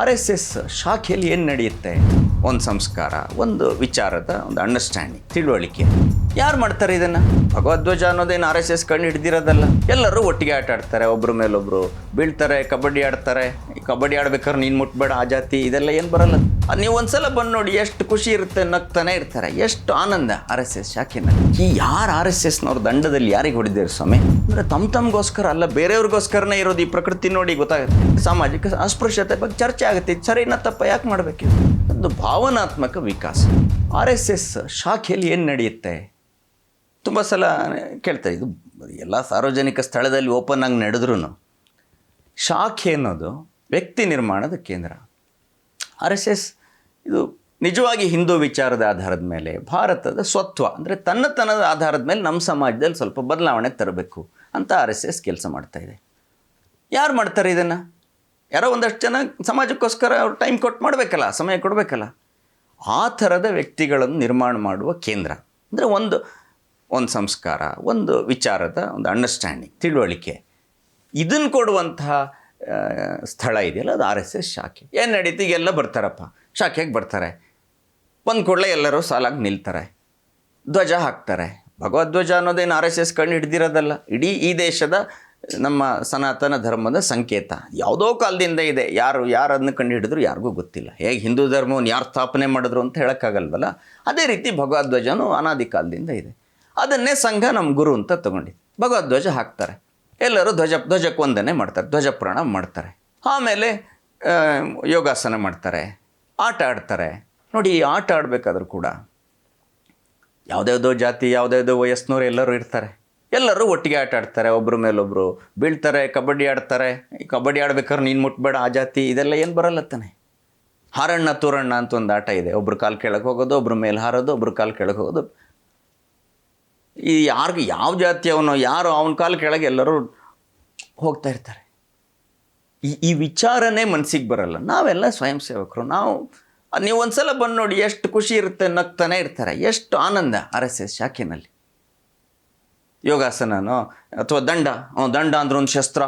R S S ಶಾಖೆಯಲ್ಲಿ ಏನು ನಡೆಯುತ್ತೆ? ಒಂದು ಸಂಸ್ಕಾರ ಒಂದು ವಿಚಾರದ ಒಂದು ಅಂಡರ್ಸ್ಟ್ಯಾಂಡಿಂಗ್ ತಿಳುವಳಿಕೆ. ಯಾರು ಮಾಡ್ತಾರೆ ಇದನ್ನು? ಭಗವದ್ವಜ ಅನ್ನೋದೇನು ಆರ್ ಎಸ್ ಎಸ್ ಕಂಡು ಹಿಡ್ದಿರೋದಲ್ಲ. ಎಲ್ಲರೂ ಒಟ್ಟಿಗೆ ಆಟ ಆಡ್ತಾರೆ ಒಬ್ಬರ ಮೇಲೊಬ್ಬರು ಬೀಳ್ತಾರೆ, ಕಬಡ್ಡಿ ಆಡ್ತಾರೆ. ಕಬಡ್ಡಿ ಆಡ್ಬೇಕಾದ್ರೆ ನೀನು ಮುಟ್ಬೇಡ, ಆ ಜಾತಿ, ಇದೆಲ್ಲ ಏನು ಬರಲ್ಲ. ನೀವು ಒಂದ್ಸಲ ಬಂದು ನೋಡಿ ಎಷ್ಟು ಖುಷಿ ಇರುತ್ತೆ ನಗ್ತಾನೆ ಇರ್ತಾರೆ. ಎಷ್ಟು ಆನಂದ ಆರ್ ಎಸ್ ಎಸ್ ಶಾಖೆನ ಈ ಯಾರು ಆರ್ ಎಸ್ ಎಸ್ನವ್ರ ದಂಡದಲ್ಲಿ ಯಾರಿಗೆ ಹೊಡಿದ್ದೀರಿ ಸ್ವಾಮಿ? ಅಂದ್ರೆ ತಮ್ಮ ತಮ್ಗೋಸ್ಕರ ಅಲ್ಲ, ಬೇರೆಯವ್ರಿಗೋಸ್ಕರನೇ ಇರೋದು ಈ ಪ್ರಕೃತಿ ನೋಡಿ ಗೊತ್ತಾಗುತ್ತೆ. ಸಾಮಾಜಿಕ ಅಸ್ಪೃಶ್ಯತೆ ಬಗ್ಗೆ ಚರ್ಚೆ ಆಗುತ್ತೆ. ಸರಿನಾ ತಪ್ಪ, ಯಾಕೆ ಮಾಡಬೇಕಿದೆ? ಒಂದು ಭಾವನಾತ್ಮಕ ವಿಕಾಸ. ಆರ್ ಎಸ್ ಎಸ್ ಶಾಖೆಯಲ್ಲಿ ಏನು ನಡೆಯುತ್ತೆ? ತುಂಬ ಸಲ ಕೇಳ್ತಾರೆ ಇದು ಎಲ್ಲ ಸಾರ್ವಜನಿಕ ಸ್ಥಳದಲ್ಲಿ ಓಪನ್ ಆಗಿ ನಡೆದ್ರೂ ಶಾಖೆ ಅನ್ನೋದು ವ್ಯಕ್ತಿ ನಿರ್ಮಾಣದ ಕೇಂದ್ರ. ಆರ್ ಎಸ್ ಎಸ್ ಇದು ನಿಜವಾಗಿ ಹಿಂದೂ ವಿಚಾರದ ಆಧಾರದ ಮೇಲೆ, ಭಾರತದ ಸ್ವತ್ವ, ಅಂದರೆ ತನ್ನತನದ ಆಧಾರದ ಮೇಲೆ ನಮ್ಮ ಸಮಾಜದಲ್ಲಿ ಸ್ವಲ್ಪ ಬದಲಾವಣೆ ತರಬೇಕು ಅಂತ ಆರ್ ಎಸ್ ಎಸ್ ಕೆಲಸ ಮಾಡ್ತಾ ಇದೆ. ಯಾರು ಮಾಡ್ತಾರೆ ಇದನ್ನು? ಯಾರೋ ಒಂದಷ್ಟು ಜನ ಸಮಾಜಕ್ಕೋಸ್ಕರ ಅವ್ರು ಟೈಮ್ ಕೊಟ್ಟು ಮಾಡಬೇಕಲ್ಲ, ಸಮಯ ಕೊಡಬೇಕಲ್ಲ. ಆ ಥರದ ವ್ಯಕ್ತಿಗಳನ್ನು ನಿರ್ಮಾಣ ಮಾಡುವ ಕೇಂದ್ರ. ಅಂದರೆ ಒಂದು ಒಂದು ಸಂಸ್ಕಾರ, ಒಂದು ವಿಚಾರದ, ಒಂದು ಅಂಡರ್ಸ್ಟ್ಯಾಂಡಿಂಗ್ ತಿಳುವಳಿಕೆ. ಇದನ್ನು ಕೊಡುವಂತಹ ಸ್ಥಳ ಇದೆಯಲ್ಲ, ಅದು ಆರ್ ಎಸ್ ಎಸ್ ಶಾಖೆ. ಏನು ನಡೀತು? ಎಲ್ಲ ಬರ್ತಾರಪ್ಪ. ಶಾಖೆಗೆ ಬರ್ತಾರೆ. ಒಂದು ಕೂಡಲೇ ಎಲ್ಲರೂ ಸಾಲಾಗಿ ನಿಲ್ತಾರೆ. ಧ್ವಜ ಹಾಕ್ತಾರೆ. ಭಗವದ್ವಜ ಅನ್ನೋದೇನು ಆರ್ ಎಸ್ ಎಸ್ ಕಂಡು ಹಿಡ್ದಿರೋದಲ್ಲ. ಇಡೀ ಈ ದೇಶದ ನಮ್ಮ ಸನಾತನ ಧರ್ಮದ ಸಂಕೇತ. ಯಾವುದೋ ಕಾಲದಿಂದ ಇದೆ. ಯಾರು ಯಾರು ಅದನ್ನ ಕಂಡು ಹಿಡಿದ್ರು ಯಾರಿಗೂ ಗೊತ್ತಿಲ್ಲ. ಹೇಗೆ ಹಿಂದೂ ಧರ್ಮವನ್ನು ಯಾರು ಸ್ಥಾಪನೆ ಮಾಡಿದ್ರು ಅಂತ ಹೇಳೋಕ್ಕಾಗಲ್ವಲ್ಲ? ಅದೇ ರೀತಿ ಭಗವದ್ವಜನೂ ಅನಾದಿ ಕಾಲದಿಂದ ಇದೆ. ಅದನ್ನೇ ಸಂಘ ನಮ್ಮ ಗುರು ಅಂತ ತಗೊಂಡಿದ್ದು. ಭಗವದ್ವಜ ಹಾಕ್ತಾರೆ. ಎಲ್ಲರೂ ಧ್ವಜ ಧ್ವಜಕ್ಕೆ ವಂದನೆ ಮಾಡ್ತಾರೆ, ಧ್ವಜ ಪ್ರಣಾಮ ಮಾಡ್ತಾರೆ. ಆಮೇಲೆ ಯೋಗಾಸನ ಮಾಡ್ತಾರೆ, ಆಟ ಆಡ್ತಾರೆ. ನೋಡಿ, ಈ ಆಟ ಆಡಬೇಕಾದ್ರೂ ಕೂಡ ಯಾವುದ್ಯಾವುದೋ ಜಾತಿ, ಯಾವುದ್ಯಾವುದೋ ವಯಸ್ಸಿನವ್ರು ಎಲ್ಲರೂ ಇರ್ತಾರೆ. ಎಲ್ಲರೂ ಒಟ್ಟಿಗೆ ಆಟ ಆಡ್ತಾರೆ ಒಬ್ಬರ ಮೇಲೊಬ್ಬರು ಬೀಳ್ತಾರೆ, ಕಬಡ್ಡಿ ಆಡ್ತಾರೆ. ಕಬಡ್ಡಿ ಆಡ್ಬೇಕಾದ್ರೆ ನೀನು ಮುಟ್ಬೇಡ, ಆ ಜಾತಿ, ಇದೆಲ್ಲ ಏನು ಬರಲ್ಲ ತಾನೆ. ಹಾರಣ್ಣ, ತೂರಣ್ಣ ಅಂತ ಒಂದು ಆಟ ಇದೆ. ಒಬ್ರು ಕಾಲು ಕೆಳಗೆ ಹೋಗೋದು, ಒಬ್ರ ಮೇಲೆ ಹಾರೋದು, ಒಬ್ರು ಕಾಲು ಕೆಳಗೆ ಹೋಗೋದು. ಈ ಯಾರಿಗೂ ಯಾವ ಜಾತಿಯವನು ಯಾರು ಅವನ ಕಾಲ ಕೆಳಗೆ ಎಲ್ಲರೂ ಹೋಗ್ತಾ ಇರ್ತಾರೆ. ಈ ಈ ವಿಚಾರನೇ ಮನಸ್ಸಿಗೆ ಬರಲ್ಲ. ನಾವೆಲ್ಲ ಸ್ವಯಂ ಸೇವಕರು. ನಾವು, ನೀವು ನೀವು ಒಂದ್ಸಲ ಬಂದು ನೋಡಿ ಎಷ್ಟು ಖುಷಿ ಇರುತ್ತೆ ನಗ್ತಾನೆ ಇರ್ತಾರೆ. ಎಷ್ಟು ಆನಂದ ಆರ್ ಎಸ್ ಎಸ್ ಶಾಖೆನಲ್ಲಿ. ಯೋಗಾಸನನೋ ಅಥವಾ ದಂಡ ದಂಡ ಅಂದ್ರೆ ಒಂದು ಶಸ್ತ್ರ.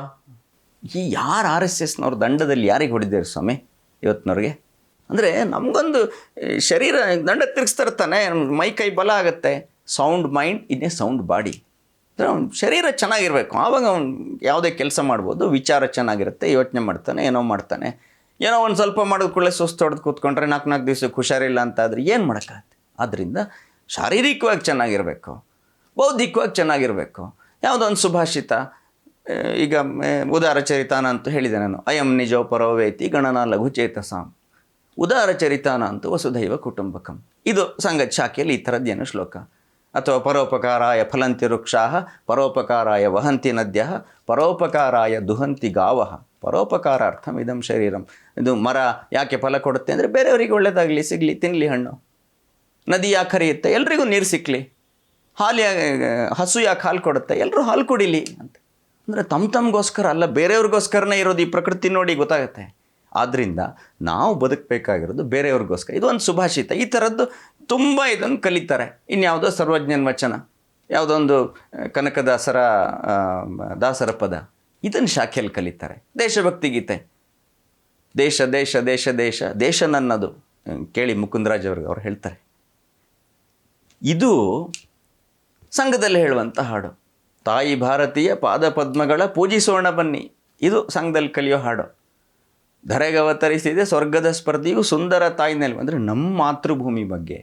ಈ ಯಾರು ಆರ್ ಎಸ್ ಎಸ್ನವ್ರು ದಂಡದಲ್ಲಿ ಯಾರಿಗೆ ಹೊಡಿದ್ದೀರಿ ಸ್ವಾಮಿ ಇವತ್ತಿನವ್ರಿಗೆ ಅಂದರೆ ನಮಗೊಂದು ಶರೀರ, ದಂಡ ತಿರುಗಿಸ್ತಾ ಇರ್ತಾನೆ ಮೈ ಕೈ ಬಲ ಆಗುತ್ತೆ. Sound mind in a sound body ಅಂದರೆ ಅವ್ನ ಶರೀರ ಚೆನ್ನಾಗಿರಬೇಕು. ಆವಾಗ ಅವ್ನು ಯಾವುದೇ ಕೆಲಸ ಮಾಡ್ಬೋದು, ವಿಚಾರ ಚೆನ್ನಾಗಿರುತ್ತೆ, ಯೋಚನೆ ಮಾಡ್ತಾನೆ, ಏನೋ ಮಾಡ್ತಾನೆ. ಏನೋ ಒಂದು ಸ್ವಲ್ಪ ಮಾಡಿದ ಕೂಡಲೇ ಸುಸ್ತು ಹೊಡೆದು ಕೂತ್ಕೊಂಡ್ರೆ ನಾಲ್ಕು ನಾಲ್ಕು ದಿವಸಕ್ಕೆ ಹುಷಾರಿಲ್ಲ ಅಂತ ಆದರೆ ಏನು ಮಾಡೋಕ್ಕಾಗತ್ತೆ? ಆದ್ದರಿಂದ ಶಾರೀರಿಕವಾಗಿ ಚೆನ್ನಾಗಿರಬೇಕು. ಬೌದ್ಧಿಕವಾಗಿ ಚೆನ್ನಾಗಿರಬೇಕು. ಯಾವುದೋ ಒಂದು ಸುಭಾಷಿತ. ಈಗ ಉದಾರ ಚರಿತಾನ ಅಂತ ಹೇಳಿದೆ ನಾನು. ಅಯಂ ನಿಜೋ ಪರೋವೇತಿ ಗಣನ ಲಘು ಚೇತಸಾಂ. ಉದಾರ ಚರಿತಾನ ಅಂತ ವಸುದೈವ ಕುಟುಂಬಕಂ. ಇದು ಸಂಗತ್ ಶಾಖೆಯಲ್ಲಿ ಈ ಥರದ್ದೇನು ಶ್ಲೋಕ. ಅಥವಾ ಪರೋಪಕಾರಾಯ ಫಲಂತಿ ವೃಕ್ಷಾ ಪರೋಪಕಾರಾಯ ವಹಂತಿ ನದ್ಯ ಪರೋಪಕಾರಾಯ ದುಹಂತಿ ಗಾವಹ. ಪರೋಪಕಾರಾರ್ಥಂ ಇದಂ ಶರೀರಂ. ಇದು ಮರ ಯಾಕೆ ಫಲ ಕೊಡುತ್ತೆ ಅಂದರೆ ಬೇರೆಯವರಿಗೆ ಒಳ್ಳೆಯದಾಗಲಿ ಸಿಗಲಿ ತಿನ್ನಲಿ ಹಣ್ಣು. ನದಿ ಯಾಕೆ ಹರಿಯುತ್ತೆ? ಎಲ್ರಿಗೂ ನೀರು ಸಿಕ್ಕಲಿ ಹಾಲು ಹಸು ಯಾಕೆ ಹಾಲು ಕೊಡುತ್ತೆ? ಎಲ್ಲರೂ ಹಾಲು ಕುಡಿಲಿ ಅಂತ. ಅಂದರೆ ತಮ್ಮ ತಮಗೋಸ್ಕರ ಅಲ್ಲ, ಬೇರೆಯವ್ರಿಗೋಸ್ಕರನೇ ಇರೋದು ಈ ಪ್ರಕೃತಿ ನೋಡಿ ಗೊತ್ತಾಗುತ್ತೆ. ಆದ್ದರಿಂದ ನಾವು ಬದುಕಬೇಕಾಗಿರೋದು ಬೇರೆಯವ್ರಿಗೋಸ್ಕರ. ಇದು ಒಂದು ಸುಭಾಷಿತ. ಈ ಥರದ್ದು ತುಂಬ ಇದನ್ನು ಕಲಿತಾರೆ. ಇನ್ಯಾವುದೋ ಸರ್ವಜ್ಞನ ವಚನ ಯಾವುದೊಂದು ಕನಕದಾಸರ ದಾಸರ ಪದ, ಇದನ್ನು ಶಾಖೆಯಲ್ಲಿ ಕಲಿತಾರೆ. ದೇಶಭಕ್ತಿ ಗೀತೆ. ದೇಶ ದೇಶ ದೇಶ ದೇಶ ದೇಶ ನನ್ನದು ಕೇಳಿ ಮುಕುಂದರಾಜ್ ಅವ್ರಿಗೆ ಅವ್ರು ಹೇಳ್ತಾರೆ. ಇದು ಸಂಘದಲ್ಲಿ ಹೇಳುವಂಥ ಹಾಡು. ತಾಯಿ ಭಾರತೀಯ ಪಾದಪದ್ಮಗಳ ಪೂಜಿಸೋಣ ಬನ್ನಿ. ಇದು ಸಂಘದಲ್ಲಿ ಕಲಿಯೋ ಹಾಡು. ಧರೆಗವತರಿಸಿದೆ ಸ್ವರ್ಗದ ಸ್ಪರ್ಧೆಯು ಸುಂದರ ತಾಯಿ ನೆಲವು ಅಂದರೆ ನಮ್ಮ ಮಾತೃಭೂಮಿ ಬಗ್ಗೆ.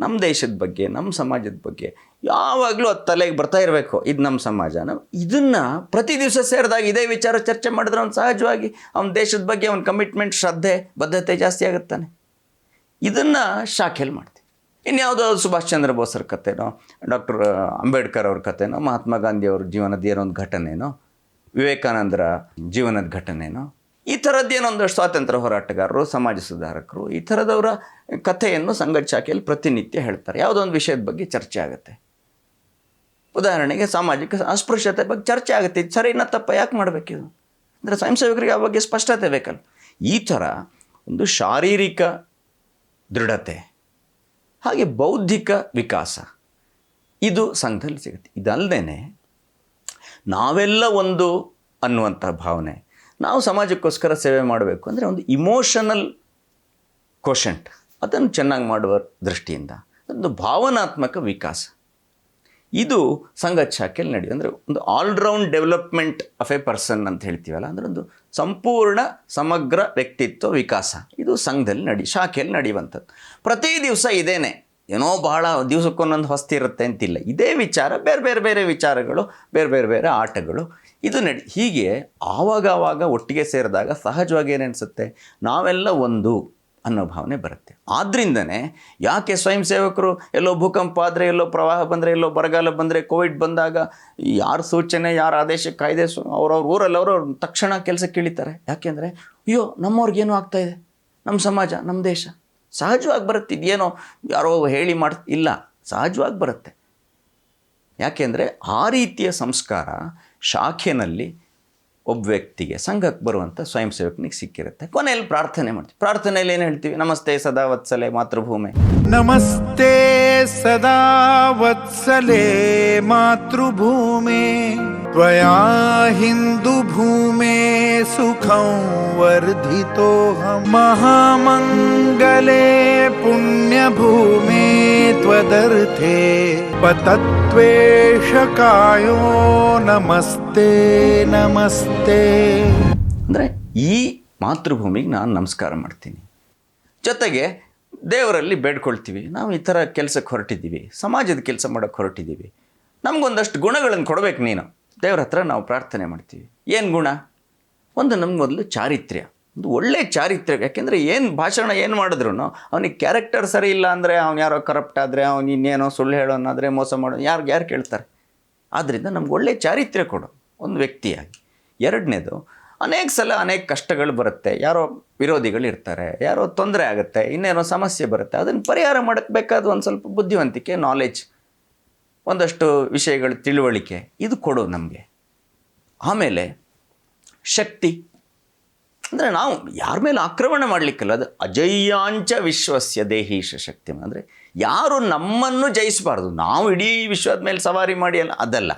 ನಮ್ಮ ದೇಶದ ಬಗ್ಗೆ ನಮ್ಮ ಸಮಾಜದ ಬಗ್ಗೆ ಯಾವಾಗಲೂ ಅದು ತಲೆಗೆ ಬರ್ತಾ ಇರಬೇಕು. ಇದು ನಮ್ಮ ಸಮಾಜ. ನಾವು ಇದನ್ನು ಪ್ರತಿ ದಿವಸ ಸೇರಿದಾಗ ಇದೇ ವಿಚಾರ ಚರ್ಚೆ ಮಾಡಿದ್ರೆ ಅವ್ನು ಸಹಜವಾಗಿ ಅವ್ನ ದೇಶದ ಬಗ್ಗೆ ಅವ್ನ ಕಮಿಟ್ಮೆಂಟ್ ಶ್ರದ್ಧೆ, ಬದ್ಧತೆ ಜಾಸ್ತಿ ಆಗುತ್ತಾನೆ. ಇದನ್ನು ಶಾಖೆಯಲ್ಲಿ ಮಾಡ್ತೀವಿ ಇನ್ಯಾವುದೋ ಸುಭಾಷ್ ಚಂದ್ರ ಬೋಸ್ರ ಕಥೆನೋ ಡಾಕ್ಟರ್ ಅಂಬೇಡ್ಕರ್ ಅವ್ರ ಕಥೆನೋ ಮಹಾತ್ಮ ಗಾಂಧಿ ಅವ್ರ ಜೀವನದ ಏನೋ ಒಂದು ಘಟನೆನೋ, ವಿವೇಕಾನಂದರ ಜೀವನದ ಘಟನೆನೋ ಈ ಥರದ್ದೇನೋ ಒಂದಷ್ಟು ಸ್ವಾತಂತ್ರ್ಯ ಹೋರಾಟಗಾರರು, ಸಮಾಜ ಸುಧಾರಕರು, ಈ ಥರದವರ ಕಥೆಯನ್ನು ಸಂಘದ ಶಾಖೆಯಲ್ಲಿ ಪ್ರತಿನಿತ್ಯ ಹೇಳ್ತಾರೆ. ಯಾವುದೋ ಒಂದು ವಿಷಯದ ಬಗ್ಗೆ ಚರ್ಚೆ ಆಗುತ್ತೆ. ಉದಾಹರಣೆಗೆ ಸಾಮಾಜಿಕ ಅಸ್ಪೃಶ್ಯತೆ ಬಗ್ಗೆ ಚರ್ಚೆ ಆಗುತ್ತೆ. ಇದು ಸರಿನಾ ತಪ್ಪ, ಯಾಕೆ ಮಾಡಬೇಕಿದು ಅಂದರೆ ಸ್ವಯಂ ಸೇವಕರಿಗೆ ಆ ಬಗ್ಗೆ ಸ್ಪಷ್ಟತೆ ಬೇಕಲ್ಲ. ಈ ಥರ ಒಂದು ಶಾರೀರಿಕ ದೃಢತೆ, ಹಾಗೆ ಬೌದ್ಧಿಕ ವಿಕಾಸ, ಇದು ಸಂಘದಲ್ಲಿ ಸಿಗುತ್ತೆ. ಇದಲ್ಲದೆ ನಾವೆಲ್ಲ ಒಂದು ಅನ್ನುವಂಥ ಭಾವನೆ ನಾವು ಸಮಾಜಕ್ಕೋಸ್ಕರ ಸೇವೆ ಮಾಡಬೇಕು ಅಂದರೆ ಒಂದು ಇಮೋಷನಲ್ ಕೋಶಂಟ್ ಅದನ್ನು ಚೆನ್ನಾಗಿ ಮಾಡುವ ದೃಷ್ಟಿಯಿಂದ. ಒಂದು ಭಾವನಾತ್ಮಕ ವಿಕಾಸ. ಇದು ಸಂಘ ಶಾಖೆಯಲ್ಲಿ ನಡೆಯುತ್ತೆ ಅಂದರೆ ಒಂದು all round development of a person ಅಂತ ಹೇಳ್ತೀವಲ್ಲ, ಅಂದರೆ ಒಂದು ಸಂಪೂರ್ಣ ಸಮಗ್ರ ವ್ಯಕ್ತಿತ್ವ ವಿಕಾಸ. ಇದು ಸಂಘದಲ್ಲಿ ನಡಿ, ಶಾಖೆಯಲ್ಲಿ ನಡೆಯುವಂಥದ್ದು. ಪ್ರತಿ ದಿವಸ ಇದೇನೆ. ಏನೋ ಬಹಳ ದಿವಸಕ್ಕೊಂದೊಂದು ಹೊಸ್ತಿರುತ್ತೆ ಅಂತಿಲ್ಲ. ಇದೇ ವಿಚಾರ, ಬೇರೆ ಬೇರೆ ಬೇರೆ ವಿಚಾರಗಳು, ಬೇರೆ ಬೇರೆ ಬೇರೆ ಆಟಗಳು. ಇದು ನಡಿ, ಹೀಗೆ ಆವಾಗ ಆವಾಗ ಒಟ್ಟಿಗೆ ಸೇರಿದಾಗ ಸಹಜವಾಗಿ ಏನನ್ಸುತ್ತೆ? ನಾವೆಲ್ಲ ಒಂದು ಅನ್ನೋ ಭಾವನೆ ಬರುತ್ತೆ. ಆದ್ದರಿಂದನೇ ಯಾಕೆ ಸ್ವಯಂ ಸೇವಕರು ಎಲ್ಲೋ ಭೂಕಂಪ ಆದರೆ, ಎಲ್ಲೋ ಪ್ರವಾಹ ಬಂದರೆ, ಎಲ್ಲೋ ಬರಗಾಲ ಬಂದರೆ, ಕೋವಿಡ್ ಬಂದಾಗ ಯಾರ ಸೂಚನೆ, ಯಾರ ಆದೇಶ, ಕಾಯ್ದೆ ಸು, ಅವ್ರವ್ರ ಊರಲ್ಲಿ ತಕ್ಷಣ ಕೆಲಸಕ್ಕೆ ಇಳಿತಾರೆ. ಯಾಕೆಂದರೆ ಅಯ್ಯೋ ನಮ್ಮವ್ರಿಗೇನು ಆಗ್ತಾ ಇದೆ. ನಮ್ಮ ಸಮಾಜ ನಮ್ಮ ದೇಶ. ಸಹಜವಾಗಿ ಬರುತ್ತೆ. ಇದೇನೋ ಯಾರೋ ಹೇಳಿ ಮಾಡ್, ಇಲ್ಲ, ಸಹಜವಾಗಿ ಬರುತ್ತೆ. ಯಾಕೆಂದರೆ ಆ ರೀತಿಯ ಸಂಸ್ಕಾರ ಶಾಖೆನಲ್ಲಿ ಒಬ್ಬ ವ್ಯಕ್ತಿಗೆ, ಸಂಘಕ್ಕೆ ಬರುವಂಥ ಸ್ವಯಂ ಸೇವಕನಿಗೆ ಸಿಕ್ಕಿರುತ್ತೆ. ಕೊನೆಯಲ್ಲಿ ಪ್ರಾರ್ಥನೆ ಮಾಡ್ತೀವಿ. ಪ್ರಾರ್ಥನೆಯಲ್ಲಿ ಏನು ಹೇಳ್ತೀವಿ? ನಮಸ್ತೆ ಸದಾ ವತ್ಸಲೆ ಮಾತೃಭೂಮಿ. ನಮಸ್ತೆ ಸದಾ ವತ್ಸಲೆ ಮಾತೃಭೂಮಿ. ತ್ವಯಾ ಹಿಂದೂ ಭೂಮಿ ಸುಖಂ ವರ್ಧಿತೋಹ. ಮಹಾಮಂಗ महामङ्गले पुण्यभूमे त्वदर्थे पतत्वेषकायो नमस्ते नमस्ते ಅಂದರೆ ಈ ಮಾತೃಭೂಮಿಗೆ ನಾನು ನಮಸ್ಕಾರ ಮಾಡ್ತೀನಿ ಜೊತೆಗೆ ದೇವರಲ್ಲಿ ಬೇಡ್ಕೊಳ್ತೀವಿ ನಾವು ಈ ಥರ ಕೆಲಸಕ್ಕೆ ಹೊರಟಿದ್ದೀವಿ ಸಮಾಜದ ಕೆಲಸ ಮಾಡೋಕ್ಕೆ ಹೊರಟಿದ್ದೀವಿ ನಮಗೊಂದಷ್ಟು ಗುಣಗಳನ್ನು ಕೊಡಬೇಕು ನೀನು ದೇವ್ರ ಹತ್ರ ನಾವು ಪ್ರಾರ್ಥನೆ ಮಾಡ್ತೀವಿ ಏನು ಗುಣ ಒಂದು ನಮ್ಗೆ ಮೊದಲು ಚಾರಿತ್ರ್ಯ ಒಂದು ಒಳ್ಳೆ ಚಾರಿತ್ರ್ಯ. ಯಾಕೆಂದರೆ ಏನು ಭಾಷಣ ಏನು ಮಾಡಿದ್ರು ಅವನಿಗೆ ಕ್ಯಾರೆಕ್ಟರ್ ಸರಿ ಇಲ್ಲ ಅಂದರೆ ಅವ್ನು ಯಾರೋ ಕರಪ್ಟ್ ಆದರೆ, ಅವ್ನು ಇನ್ನೇನೋ ಸುಳ್ಳು ಹೇಳೋನಾದರೆ ಮೋಸ ಮಾಡೋ, ಯಾರು ಯಾರು ಕೇಳ್ತಾರೆ? ಆದ್ದರಿಂದ ನಮ್ಗೆ ಒಳ್ಳೆ ಚಾರಿತ್ರ್ಯ ಕೊಡು, ಒಂದು ವ್ಯಕ್ತಿಯಾಗಿ. ಎರಡನೇದು, ಅನೇಕ ಸಲ ಅನೇಕ ಕಷ್ಟಗಳು ಬರುತ್ತೆ. ಯಾರೋ ವಿರೋಧಿಗಳು ಇರ್ತಾರೆ, ಯಾರೋ ತೊಂದರೆ ಆಗುತ್ತೆ, ಇನ್ನೇನೋ ಸಮಸ್ಯೆ ಬರುತ್ತೆ. ಅದನ್ನು ಪರಿಹಾರ ಮಾಡಕ್ಕೆ ಬೇಕಾದ ಒಂದು ಸ್ವಲ್ಪ ಬುದ್ಧಿವಂತಿಕೆ ನಾಲೆಜ್ ಒಂದಷ್ಟು ವಿಷಯಗಳ, ತಿಳುವಳಿಕೆ, ಇದು ಕೊಡು ನಮಗೆ. ಆಮೇಲೆ ಶಕ್ತಿ. ಅಂದರೆ ನಾವು ಯಾರ ಮೇಲೆ ಆಕ್ರಮಣ ಮಾಡಲಿಕ್ಕಿಲ್ಲ, ಅದು ಅಜಯ್ಯಾಂಚ ವಿಶ್ವಸ್ಯ ದೇಹೀಶ ಶಕ್ತಿ ಅಂದರೆ ಯಾರು ನಮ್ಮನ್ನು ಜಯಿಸಬಾರ್ದು, ನಾವು ಇಡೀ ವಿಶ್ವದ ಮೇಲೆ ಸವಾರಿ ಮಾಡಿ ಅಲ್ಲ, ಅದಲ್ಲ.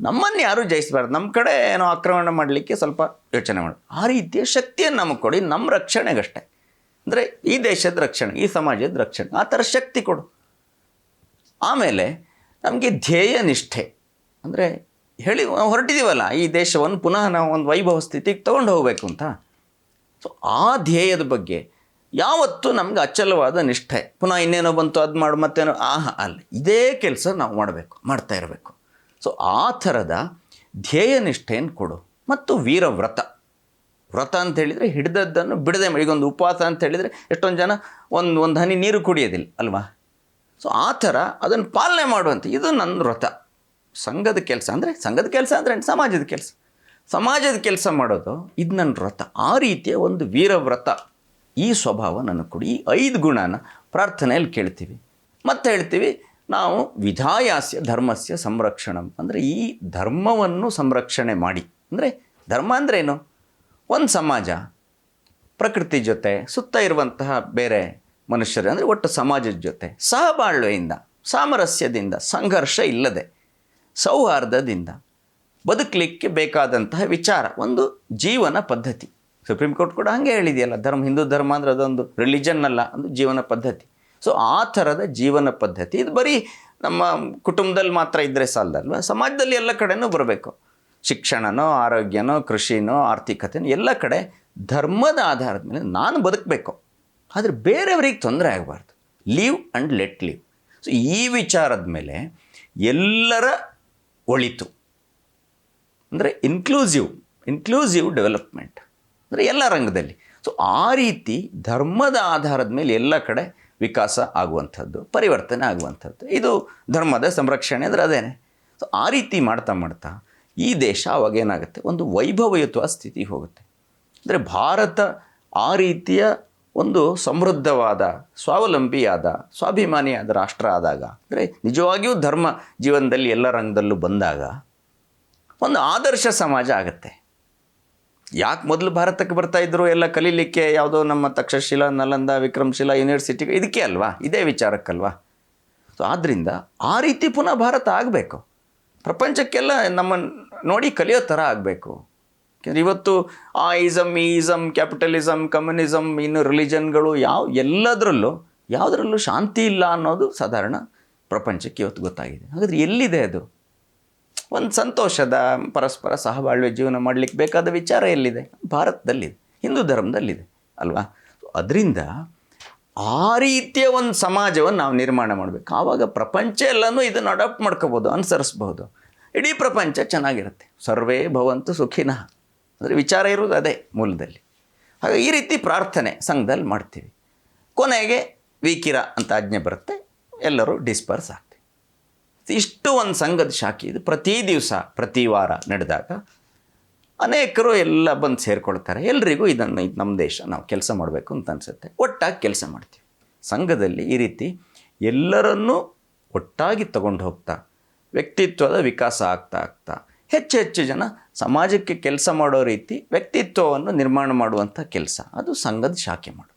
ನಮ್ಮನ್ನು ಯಾರೂ ಜಯಿಸಬಾರ್ದು ನಮ್ಮ ಕಡೆ ಏನೋ ಆಕ್ರಮಣ ಮಾಡಲಿಕ್ಕೆ ಸ್ವಲ್ಪ ಯೋಚನೆ ಮಾಡಿ. ಆ ರೀತಿಯ ಶಕ್ತಿಯನ್ನು ನಮಗೆ ಕೊಡಿ ನಮ್ಮ ರಕ್ಷಣೆಗಷ್ಟೇ. ಅಂದರೆ ಈ ದೇಶದ ರಕ್ಷಣೆ, ಈ ಸಮಾಜದ ರಕ್ಷಣೆ, ಆ ಥರ ಶಕ್ತಿ ಕೊಡು. ಆಮೇಲೆ ನಮಗೆ ಧ್ಯೇಯ ನಿಷ್ಠೆ. ಅಂದರೆ ಹೇಳಿ ಹೊರಟಿದ್ದೀವಲ್ಲ ಈ ದೇಶವನ್ನು ಪುನಃ ನಾವು ಒಂದು ವೈಭವ ಸ್ಥಿತಿಗೆ ತೊಗೊಂಡು ಹೋಗಬೇಕು ಅಂತ. ಸೊ ಆ ಧ್ಯೇಯದ ಬಗ್ಗೆ ಯಾವತ್ತೂ ನಮ್ಗೆ ಅಚಲವಾದ ನಿಷ್ಠೆ. ಪುನಃ ಇನ್ನೇನೋ ಬಂತು, ಅದು ಮಾಡು, ಮತ್ತೇನೋ, ಆಹಾ, ಅಲ್ಲ. ಇದೇ ಕೆಲಸ ನಾವು ಮಾಡಬೇಕು, ಮಾಡ್ತಾ ಇರಬೇಕು. ಸೊ ಆ ಥರದ ಧ್ಯೇಯ ನಿಷ್ಠೆಯನ್ನು ಕೊಡು. ಮತ್ತು ವೀರವ್ರತ ವ್ರತ. ಅಂತ ಹೇಳಿದರೆ ಹಿಡಿದದ್ದನ್ನು ಬಿಡದೆ. ಈಗೊಂದು ಉಪವಾಸ ಅಂತ ಹೇಳಿದರೆ ಎಷ್ಟೊಂದು ಜನ ಒಂದು ಒಂದು ಹನಿ ನೀರು ಕುಡಿಯೋದಿಲ್ಲ, ಅಲ್ವಾ? ಸೊ ಆ ಥರ ಅದನ್ನು ಪಾಲನೆ ಮಾಡುವಂಥ ಇದು ನನ್ನ ವ್ರತ. ಸಂಘದ ಕೆಲಸ ಅಂದರೆ, ಸಂಘದ ಕೆಲಸ ಅಂದರೆ ಸಮಾಜದ ಕೆಲಸ. ಸಮಾಜದ ಕೆಲಸ ಮಾಡೋದು ಇದು ನನ್ನ ವ್ರತ. ಆ ರೀತಿಯ ಒಂದು ವೀರವ್ರತ ಈ ಸ್ವಭಾವ ನನಗೆ ಕೊಡಿ. ಈ ಐದು ಗುಣನ ಪ್ರಾರ್ಥನೆಯಲ್ಲಿ ಕೇಳ್ತೀವಿ. ಮತ್ತೆ ಹೇಳ್ತೀವಿ, ನಾವು ವಿಧಾಯಾಸ್ಯ ಧರ್ಮಸ್ಯ ಸಂರಕ್ಷಣ. ಅಂದರೆ ಈ ಧರ್ಮವನ್ನು ಸಂರಕ್ಷಣೆ ಮಾಡಿ. ಅಂದರೆ ಧರ್ಮ ಏನು ಒಂದು ಸಮಾಜ, ಪ್ರಕೃತಿ ಜೊತೆ, ಸುತ್ತ ಇರುವಂತಹ ಬೇರೆ ಮನುಷ್ಯರು, ಅಂದರೆ ಒಟ್ಟು ಸಮಾಜದ ಜೊತೆ, ಸಹಬಾಳ್ವೆಯಿಂದ, ಸಾಮರಸ್ಯದಿಂದ, ಸಂಘರ್ಷ ಇಲ್ಲದೆ, ಸೌಹಾರ್ದದಿಂದ ಬದುಕಲಿಕ್ಕೆ ಬೇಕಾದಂತಹ ವಿಚಾರ, ಒಂದು ಜೀವನ ಪದ್ಧತಿ. ಸುಪ್ರೀಂ ಕೋರ್ಟ್ ಕೂಡ ಹಾಗೆ ಹೇಳಿದೆಯಲ್ಲ, ಧರ್ಮ, ಹಿಂದೂ ಧರ್ಮ ಅಂದರೆ ಅದೊಂದು ರಿಲಿಜನ್ ಅಲ್ಲ, ಒಂದು ಜೀವನ ಪದ್ಧತಿ. ಸೊ ಆ ಥರದ ಜೀವನ ಪದ್ಧತಿ, ಇದು ಬರೀ ನಮ್ಮ ಕುಟುಂಬದಲ್ಲಿ ಮಾತ್ರ ಇದ್ದರೆ ಸಾಲದಲ್ವ ಸಮಾಜದಲ್ಲಿ ಎಲ್ಲ ಕಡೆನೂ ಬರಬೇಕು. ಶಿಕ್ಷಣನೋ, ಆರೋಗ್ಯನೋ, ಕೃಷಿನೋ, ಆರ್ಥಿಕತೆನೋ, ಎಲ್ಲ ಕಡೆ ಧರ್ಮದ ಆಧಾರದ ಮೇಲೆ ನಾನು ಬದುಕಬೇಕು. ಆದರೆ ಬೇರೆಯವರಿಗೆ ತೊಂದರೆ ಆಗಬಾರ್ದು. Leave and let live so ಈ ವಿಚಾರದ ಮೇಲೆ ಎಲ್ಲರ ಒಳಿತು. ಅಂದರೆ ಇನ್ಕ್ಲೂಸಿವ್ ಇನ್ಕ್ಲೂಸಿವ್ ಡೆವಲಪ್ಮೆಂಟ್ ಅಂದರೆ ಎಲ್ಲ ರಂಗದಲ್ಲಿ. ಸೊ ಆ ರೀತಿ ಧರ್ಮದ ಆಧಾರದ ಮೇಲೆ ಎಲ್ಲ ಕಡೆ ವಿಕಾಸ ಆಗುವಂಥದ್ದು, ಪರಿವರ್ತನೆ ಆಗುವಂಥದ್ದು. ಇದು ಧರ್ಮದ ಸಂರಕ್ಷಣೆ ಅಂದರೆ ಅದೇನೆ. ಸೊ ಆ ರೀತಿ ಮಾಡ್ತಾ ಮಾಡ್ತಾ ಈ ದೇಶ ಅವಾಗ ಏನಾಗುತ್ತೆ? ಒಂದು ವೈಭವಯುತ ಸ್ಥಿತಿಗೆ ಹೋಗುತ್ತೆ. ಅಂದರೆ ಭಾರತ ಆ ರೀತಿಯ ಒಂದು ಸಮೃದ್ಧವಾದ, ಸ್ವಾವಲಂಬಿಯಾದ, ಸ್ವಾಭಿಮಾನಿಯಾದ ರಾಷ್ಟ್ರ ಆದಾಗ, ಅಂದರೆ ನಿಜವಾಗಿಯೂ ಧರ್ಮ ಜೀವನದಲ್ಲಿ ಎಲ್ಲ ರಂಗದಲ್ಲೂ ಬಂದಾಗ ಒಂದು ಆದರ್ಶ ಸಮಾಜ ಆಗುತ್ತೆ. ಯಾಕೆ ಮೊದಲು ಭಾರತಕ್ಕೆ ಬರ್ತಾ ಇದ್ರು, ಎಲ್ಲ ಕಲೀಲಿಕ್ಕೆ ಯಾವುದೋ ನಮ್ಮ ತಕ್ಷಶಿಲಾ, ನಲಂದ, ವಿಕ್ರಮಶಿಲಾ ಯೂನಿವರ್ಸಿಟಿ ಇದಕ್ಕೆ ಅಲ್ವಾ? ಇದೇ ವಿಚಾರಕ್ಕಲ್ವಾ? ಸೊ ಆದ್ದರಿಂದ ಆ ರೀತಿ ಪುನಃ ಭಾರತ ಆಗಬೇಕು. ಪ್ರಪಂಚಕ್ಕೆಲ್ಲ ನಮ್ಮ ನೋಡಿ ಕಲಿಯೋ ಥರ ಆಗಬೇಕು. ಇವತ್ತು ಆ ಈಸಮ್ ಈಸಮ್, ಕ್ಯಾಪಿಟಲಿಸಮ್, ಕಮ್ಯುನಿಸಮ್, ಇನ್ನು ರಿಲಿಜನ್ಗಳು ಯಾವ, ಎಲ್ಲದರಲ್ಲೂ ಯಾವುದರಲ್ಲೂ ಶಾಂತಿ ಇಲ್ಲ ಅನ್ನೋದು ಸಾಧಾರಣ ಪ್ರಪಂಚಕ್ಕೆ ಇವತ್ತು ಗೊತ್ತಾಗಿದೆ. ಹಾಗಾದರೆ ಎಲ್ಲಿದೆ ಅದು? ಒಂದು ಸಂತೋಷದ ಪರಸ್ಪರ ಸಹಬಾಳ್ವೆ ಜೀವನ ಮಾಡಲಿಕ್ಕೆ ಬೇಕಾದ ವಿಚಾರ ಎಲ್ಲಿದೆ? ಭಾರತದಲ್ಲಿದೆ, ಹಿಂದೂ ಧರ್ಮದಲ್ಲಿದೆ, ಅಲ್ವಾ? ಅದರಿಂದ ಆ ರೀತಿಯ ಒಂದು ಸಮಾಜವನ್ನು ನಾವು ನಿರ್ಮಾಣ ಮಾಡಬೇಕು. ಆವಾಗ ಪ್ರಪಂಚ ಎಲ್ಲನೂ ಇದನ್ನು ಅಡಾಪ್ಟ್ ಮಾಡ್ಕೋಬೋದು ಅನುಸರಿಸ್ಬೋದು ಇಡೀ ಪ್ರಪಂಚ ಚೆನ್ನಾಗಿರುತ್ತೆ. ಸರ್ವೇ ಭವಂತು ಸುಖಿನಃ. ಅಂದರೆ ವಿಚಾರ ಇರೋದು ಅದೇ ಮೂಲದಲ್ಲಿ. ಹಾಗೆ ಈ ರೀತಿ ಪ್ರಾರ್ಥನೆ ಸಂಘದಲ್ಲಿ ಮಾಡ್ತೀವಿ. ಕೊನೆಗೆ ವೀಕಿರ ಅಂತ ಆಜ್ಞೆ ಬರುತ್ತೆ. ಎಲ್ಲರೂ ಡಿಸ್ಪರ್ಸ್ ಆಗ್ತೀವಿ ಇಷ್ಟು ಒಂದು ಸಂಘದ ಶಾಖೆ ಇದು ಪ್ರತಿ ದಿವಸ, ಪ್ರತಿ ವಾರ ನಡೆದಾಗ ಅನೇಕರು ಎಲ್ಲ ಬಂದು ಸೇರಿಕೊಳ್ತಾರೆ. ಎಲ್ರಿಗೂ ಇದನ್ನು, ಇದು ನಮ್ಮ ದೇಶ, ನಾವು ಕೆಲಸ ಮಾಡಬೇಕು ಅಂತ ಅನಿಸುತ್ತೆ. ಒಟ್ಟಾಗಿ ಕೆಲಸ ಮಾಡ್ತೀವಿ. ಸಂಘದಲ್ಲಿ ಈ ರೀತಿ ಎಲ್ಲರನ್ನೂ ಒಟ್ಟಾಗಿ ತಗೊಂಡು ಹೋಗ್ತಾ, ವ್ಯಕ್ತಿತ್ವದ ವಿಕಾಸ ಆಗ್ತಾ ಆಗ್ತಾ, ಹೆಚ್ಚು ಹೆಚ್ಚು ಜನ ಸಮಾಜಕ್ಕೆ ಕೆಲಸ ಮಾಡೋ ರೀತಿ ವ್ಯಕ್ತಿತ್ವವನ್ನು ನಿರ್ಮಾಣ ಮಾಡುವಂಥ ಕೆಲಸ. ಅದು ಸಂಘದ ಶಾಖೆ ಮಾಡೋದು.